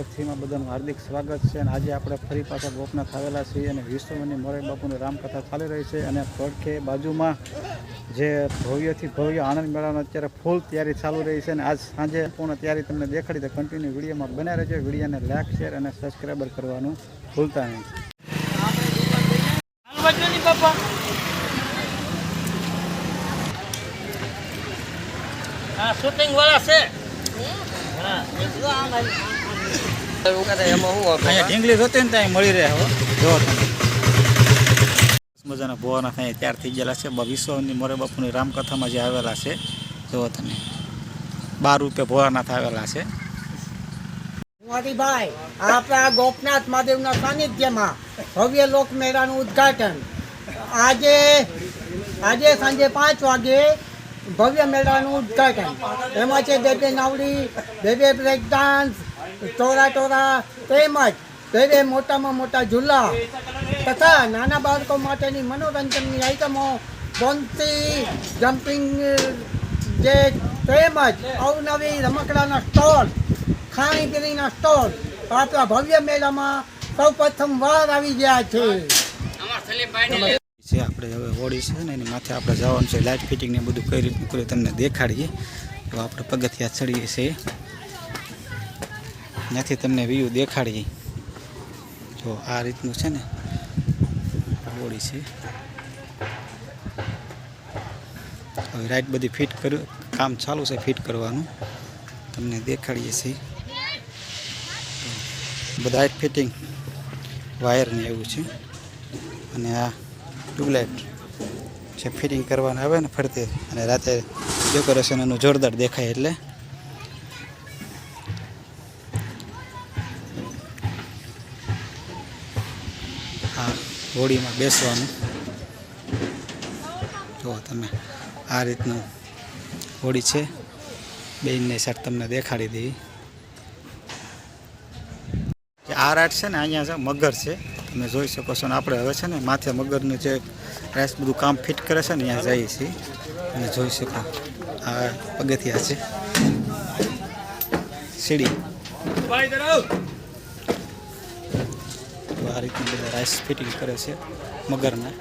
એમાં બધાનું હાર્દિક સ્વાગત છે અને આજે આપણે ફરી પાછા ગોપનાથ આવેલા છીએ અને વિશ્વની મોરે બાપુની રામકથા ચાલી રહી છે અને પડખે બાજુમાં જે ભવ્યથી ભવ્ય આનંદ મેળાનો અત્યારે ફૂલ તૈયારી ચાલુ રહી છે અને આજ સાંજે પૂર્ણ તૈયારી તમને દેખાડી તો કન્ટિન્યુ વિડીયોમાં બને રહેજો. વિડીયોને લાઇક શેર અને સબસ્ક્રાઈબર કરવાનું ભૂલતા નહીં. શૂટિંગ વાળા છે. હા? અહીંયા ઢીંગલી જોતી ત્યાં મળી રહે જો મજાના ભોવાના ખાઈ ત્યાર થઈ ગયેલા છે. વિશ્વની મોરે બાપુની રામકથામાં જે આવેલા છે. જો તમે. બાર રૂપિયા ભોવાના આવેલા છે. કુંવરીભાઈ આપણા ગોપનાથ મહાદેવના સાનિધ્યમાં ભવ્ય લોક મેળાનું ઉદ્ઘાટન. આજે આજે સાંજે પાંચ વાગે ભવ્ય મેળાનું ઉદ્ઘાટન. એમાં છે બે બે નાવડી બેબે બ્રેક ડાન્સ ટોરા ટોરા તેમજ બે મોટામાં મોટા ઝૂલા તથા નાના બાળકો માટેની મનોરંજનની આઇટમો બોન્તી જમ્પિંગ જે તેમજ અવનવી રમકડાના સ્ટોલ ખાણીપીણીના સ્ટોલ આપણા ભવ્ય મેળામાં સૌ પ્રથમ વાર આવી ગયા છે. જે આપણે હવે હોળી છે ને એની માથે આપણે જવાનું છે લાઇટ ફિટિંગ ને બધું કઈ રીતનું કર્યું તમને દેખાડીએ. તો આપણે પગથિયા ચડીએ છીએ. ત્યાંથી તમને વ્યૂ દેખાડીએ. જો આ રીતનું છે ને હોળી છે. હવે રાઈટ બધી ફિટ કર્યું કામ ચાલુ છે ફિટ કરવાનું. તમને દેખાડીએ છીએ. બધા ફિટિંગ વાયરને એવું છે. અને આ ટ્યુબલાઇટ જે ફિટિંગ કરવાના આવે ને ફરતે, અને રાતે ડેકોરેશન એનું જોરદાર દેખાય એટલે આ હોડીમાં બેસવાનું. જુઓ તમે, આ રીતનું હોળી છે. બેનને સાઈડ તમને દેખાડી જે આ રાટ છે ને, અહીંયા છે મગર છે. તમે જોઈ શકો છો ને, આપણે હવે છે ને, માથે મગરનું જે રાઈસ બધું કામ ફિટ કરે છે ને, અહીંયા જઈએ છીએ. અને જોઈ શકો, આ પગથિયા છે. સીડી. આ રીતનું બધા રાઈસ ફિટિંગ કરે છે મગરના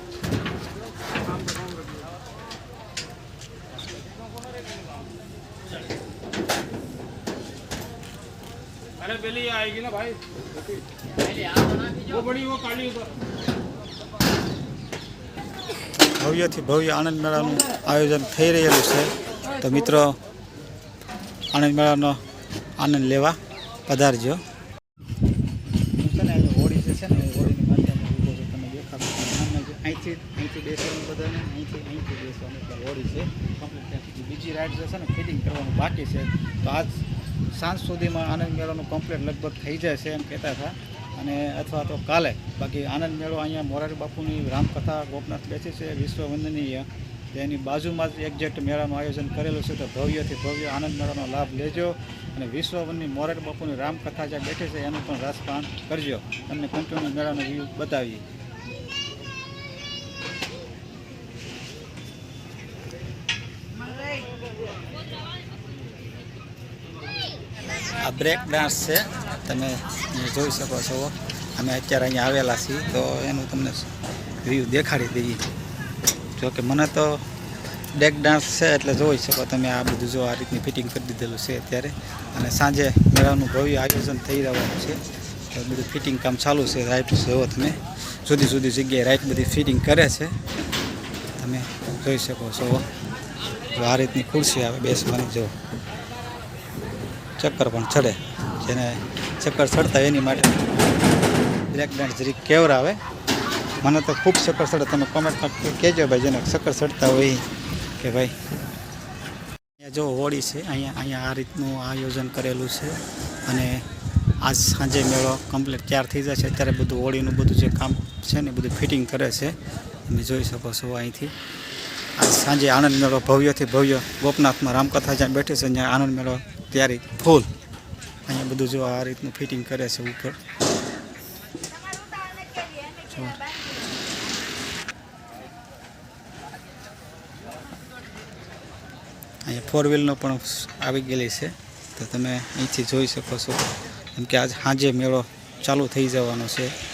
अरे पहले ये आएगी ना भाई वो बड़ी वो काली ऊपर ભવ્યથી ભવ્ય આનંદ મેળાનું આયોજન થઈ રહેલું છે તો મિત્રો આનંદ મેળાનો આનંદ લેવા પધારજો અહીંથી બેસવાનું બધાને, અહીંથી અહીંથી બેસવાનું એટલે હોળી છે. કમ્પ્લીટ ત્યાં સુધી બીજી રાઇડ છે ને ફિટિંગ કરવાનું બાકી છે. તો આજ સાંજ સુધીમાં આનંદ મેળોનું કમ્પ્લીટ લગભગ થઈ જાય છે એમ કહેતા હતા. અને અથવા તો કાલે, બાકી આનંદ મેળો અહીંયા મોરારી બાપુની રામકથા ગોપનાથ બેસી છે વિશ્વ વંદનીય તેની બાજુમાં જ એક્ઝેક્ટ મેળાનું આયોજન કરેલું છે, તો ભવ્યથી ભવ્ય આનંદ મેળાનો લાભ લેજો. અને વિશ્વવનની મોરારી બાપુની રામકથા જ્યાં બેઠી છે, એનું પણ રસપાન કરજો. તમને કન્ટિન્યુ મેળાનો વ્યૂ બતાવીએ. આ બ્રેક ડાન્સ છે. તમે જોઈ શકો છો. અમે અત્યારે અહીંયા આવેલા છીએ. તો એનું તમને વ્યૂ દેખાડી દઈએ. જો કે મને તો બ્રેક ડાન્સ છે એટલે જોઈ શકો તમે આ બધું જો આ રીતની ફિટિંગ કરી દીધેલું છે અત્યારે. અને સાંજે મેળાનું ભવ્ય આયોજન થઈ રહ્યું છે. તો બધું ફિટિંગ કામ ચાલુ છે. રાઈટ જોવો તમે જુદી જુદી જગ્યાએ રાઈટ બધી ફિટિંગ કરે છે. તમે જોઈ શકો છો. આ રીતની ખુરશી આવે બેસવાની જો. ચક્કર પણ ચડે. જેને ચક્કર ચડતા એની માટે બ્લેક બેન્ડ કેવર આવે મને તો ખૂબ ચક્કર ચડે. તમે કોમેન્ટમાં કહેજો ભાઈ, જેને ચક્કર ચડતા હોય કે ભાઈ, અહીંયા જો હોળી છે, અહીંયા અહીંયા આ રીતનું આયોજન કરેલું છે. અને આજ સાંજે મેળો કમ્પ્લીટ ક્યાર થઈ છે અત્યારે બધું હોળીનું બધું જે કામ છે ને બધું ફિટિંગ કરે છે. તમે જોઈ શકો છો અહીંથી. સાંજે આનંદ મેળો, ભવ્યથી ભવ્ય ગોપનાથમાં રામકથા જ્યાં બેઠી છે, ત્યાં આનંદ મેળો તૈયારી ફૂલ. અહીંયા બધું જો આ રીતનું ફિટિંગ કરે છે ઉપર. અહીંયા ફોર વ્હીલનો પણ આવી ગયેલી છે. તો તમે અહીંથી જોઈ શકો છો. કેમ કે આજ સાંજે મેળો ચાલુ થઈ જવાનો છે.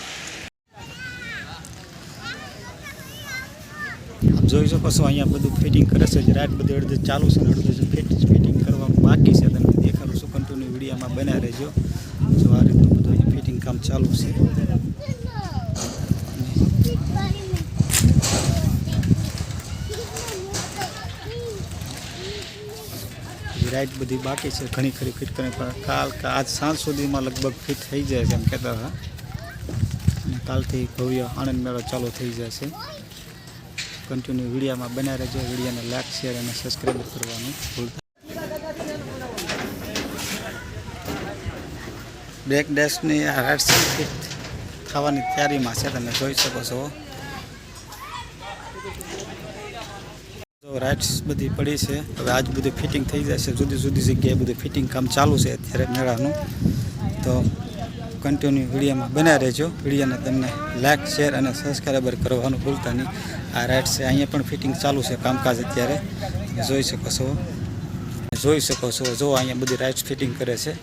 આપ જોઈ શકો છો, અહીંયા બધું ફિટિંગ કરે છે રાત બધી અડધું ચાલુ છે, અડધું ફિટ ફિટિંગ કરવાનું બાકી છે તમને દેખાડું છું કન્ટિન્યુ વિડીયામાં બન્યા રહેજો. જો આ રીતનું બધું ફિટિંગ કામ ચાલુ છે. રાઈટ બધી બાકી છે, ઘણી ખરી ફિટ કરી, પણ કાલ કે આજ સાંજ સુધીમાં લગભગ ફિટ થઈ જાય છે એમ કહેતા હતા. કાલથી ભવ્ય આનંદ મેળો ચાલુ થઈ જશે કન્ટિન્યુ વિડીયોમાં બન્યા રહેજો. વિડીયોને લાઈક શેર અને સબસ્ક્રાઈબ કરવાનું ભૂલતા બ્રેક ડેસ્કની રાઇડ્સ ખાવાની થવાની તૈયારીમાં છે. તમે જોઈ શકો છો. તો રાઇડ્સ બધી પડી છે. હવે આજ બધું ફિટિંગ થઈ જશે. જુદી જુદી જગ્યાએ બધું ફિટિંગ કામ ચાલુ છે અત્યારે મેળાનું. તો કન્ટિન્યુ વિડીયોમાં બન્યા રહેજો. વિડીયોને તમને લાઇક શેર અને સબસ્ક્રાઈબર કરવાનું ભૂલતા નહીં. આ રાઇડ્સ છે, અહીંયા પણ ફિટિંગ ચાલુ છે કામકાજ અત્યારે. જોઈ શકો છો. જોઈ શકો છો. જો અહીંયા બધી રાઇડ્સ ફિટિંગ કરે છે.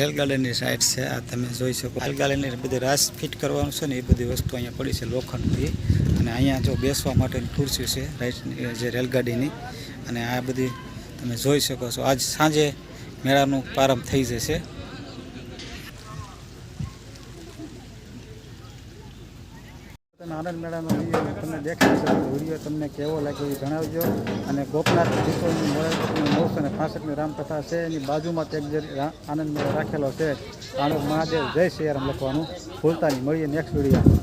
રેલગાડીની સાઈડ છે. આ તમે જોઈ શકો. રેલગાડીની બધી રાસ ફિટ કરવાનું છે ને, એ બધી વસ્તુ અહીંયા પડી છે લોખંડની અને અહીંયા જો બેસવા માટેની ખુરશી છે રાઈટ જે રેલગાડીની. અને આ બધી તમે જોઈ શકો છો. આજ સાંજે મેળાનું પ્રારંભ થઈ જશે. આનંદ મેળાનો વીડિયો તમને દેખાય છે. વીડિયો તમને કેવો લાગ્યો એ જણાવજો. અને ગોપનાથ વિશ્વની મોરારી નવસો ને પાસઠની રામકથા છે. એની બાજુમાં એક જે આનંદ મેળો રાખેલો છે. આણંદ મહાદેવ જય સિયારામ લખવાનું. ભૂલતા નહીં. મળીએ નેક્સ્ટ વીડિયો